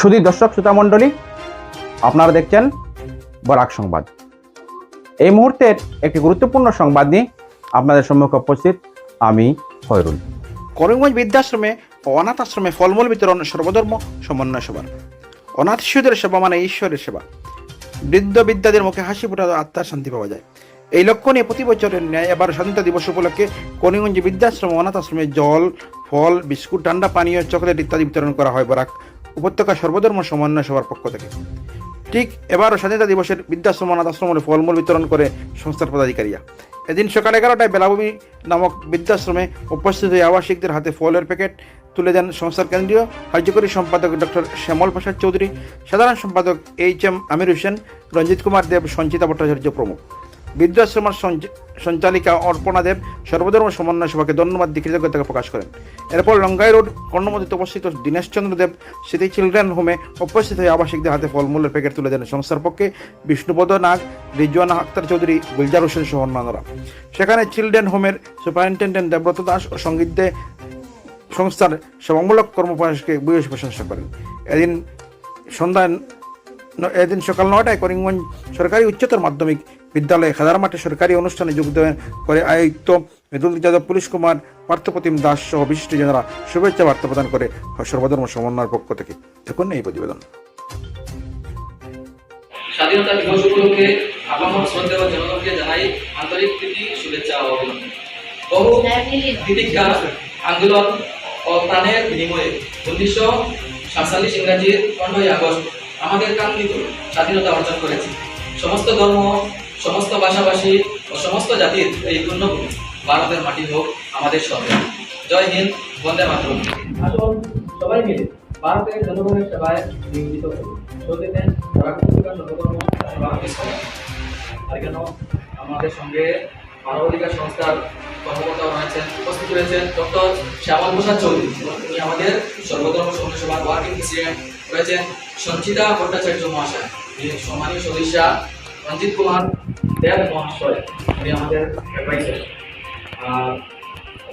শুধু দর্শক, শ্রোতা মণ্ডলী, আপনারা দেখছেন বরাক সংবাদ। এই মুহূর্তের একটি গুরুত্বপূর্ণ সংবাদ নিয়ে আপনাদের সম্মুখে উপস্থিত আমি খয়রুল। করিমগঞ্জ বৃদ্ধাশ্রমে ও অনাথ আশ্রমে ফলমূল বিতরণ সর্বধর্ম সমন্বয় সভার অনাথ শিশুদের সেবা মানে ঈশ্বরের সেবা। বৃদ্ধ বিদ্যাদের মুখে হাসি ফোটাতে আত্মার শান্তি পাওয়া যায়। এই লক্ষ্য নিয়ে প্রতি বছরের ন্যায় এবার স্বাধীনতা দিবস উপলক্ষে করিমগঞ্জ বৃদ্ধাশ্রম অনাথ আশ্রমে জল, ফল, বিস্কুট ঠান্ডা পানীয়, চকলেট ইত্যাদি বিতরণ করা হয় বরাক উপত্যকা সর্বধর্ম সমন্বয় সভার পক্ষ থেকে। ঠিক এবারও স্বাধীনতা দিবসের বৃদ্ধাশ্রম অনাথ আশ্রমে ফলমূল বিতরণ করে সংস্থার পদাধিকারীরা। এদিন সকাল এগারোটায় বেলাভূমি নামক বৃদ্ধাশ্রমে উপস্থিত হয়ে আবাসিকদের হাতে ফলের প্যাকেট তুলে দেন সংস্থার কেন্দ্রীয় কার্যকরী সম্পাদক ডক্টর শ্যামল প্রসাদ চৌধুরী, সাধারণ সম্পাদক এইচ এম আমির হোসেন, রঞ্জিত কুমার দেব, সঞ্চিতা ভট্টাচার্য প্রমুখ। বৃদ্ধাশ্রমের সঞ্চালিকা অর্পণা দেব সর্বধর্ম সমন্বয় সভাকে ধন্যবাদ দিয়ে কৃতজ্ঞতা প্রকাশ করেন। এরপর লঙ্গাই রোড কর্ণমদিতে উপস্থিত দীনেশ চন্দ্র দেব স্মৃতি চিলড্রেন হোমে উপস্থিত হয়ে আবাসিকদের হাতে ফলমূলের প্যাকেট তুলে দেন সংস্থার পক্ষে বিষ্ণুপদ নাগ, রিজওয়ানা আক্তার চৌধুরী, গুলজার হোসেন সহ অন্যান্যরা। সেখানে চিলড্রেন হোমের সুপারিনটেন্ডেন্ট দেবব্রত দাস ও সংগীত দে সংস্থার সেবামূলক কর্মপ্রয়াসকে ভূয়সী প্রশংসা করেন। এদিন সন্ধ্যায় এদিন সকাল নয়টায় করিমগঞ্জ সরকারি উচ্চতর মাধ্যমিক বিদ্যালয়ে খেলার মাঠে সরকারি অনুষ্ঠানে যোগদান করে আয়ুক্ত মৃদুল যাদব, পুলিশ কুমার পার্থপ্রতিম দাস সহ বিশিষ্টজনেরা শুভেচ্ছা বার্তা প্রদান করে সর্বধর্ম সমন্বয়ের পক্ষ থেকে। দেখুন এই প্রতিবেদন। স্বাধীনতা দিবস উপলক্ষে আপামর শ্রদ্ধা জনগণকে জানাই আন্তরিক প্রীতি, শুভেচ্ছা ও অভিনন্দন। বহু তিতিক্ষা আন্দোলন ও প্রাণের বিনিময়ে উনিশশো সাতচল্লিশ ইংরাজির পনেরোই আগস্ট আমাদের কাঙ্ক্ষিত স্বাধীনতা অর্জন করেছে। সমস্ত ধর্ম সমস্ত ভাষাভাষী ও সমস্ত জাতির এই পুণ্যভূমি ভারতের মাটি হোক আমাদের সরকার জয় হিন্দ, বন্দে মাতরম। আসুন সবাই মিলে ভারতের জনগণের সেবায় নিয়োজিত সেবা আর কেন আমাদের সঙ্গে মানবাধিকার সংস্থার কর্মকর্তা রয়েছেন, উপস্থিত রয়েছেন ডক্টর শ্যামল প্রসাদ চৌধুরী। তিনি আমাদের সর্বধর্ম সঙ্গে সভার ওয়ার্কিং প্রেসিডেন্ট রয়েছেন সঞ্চিতা ভট্টাচার্য মহাশয়। সম্মানীয় সদস্যা রঞ্জিত কুমার দেব মহাশয় উনি আমাদের অ্যাডভাইসার আর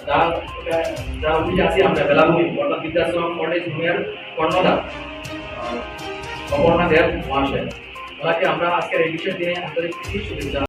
যার যা অফিসে আছি আমরা বেলাভূমি অর্থাৎ বিদ্যাশ্রম কলেজ ভূমিয়ার কর্ণধার। আহ, অপর্ণা দেব মহাশয়। ওনাকে আমরা আজকের এই বিশেষ আন্তরিক শুভেচ্ছা।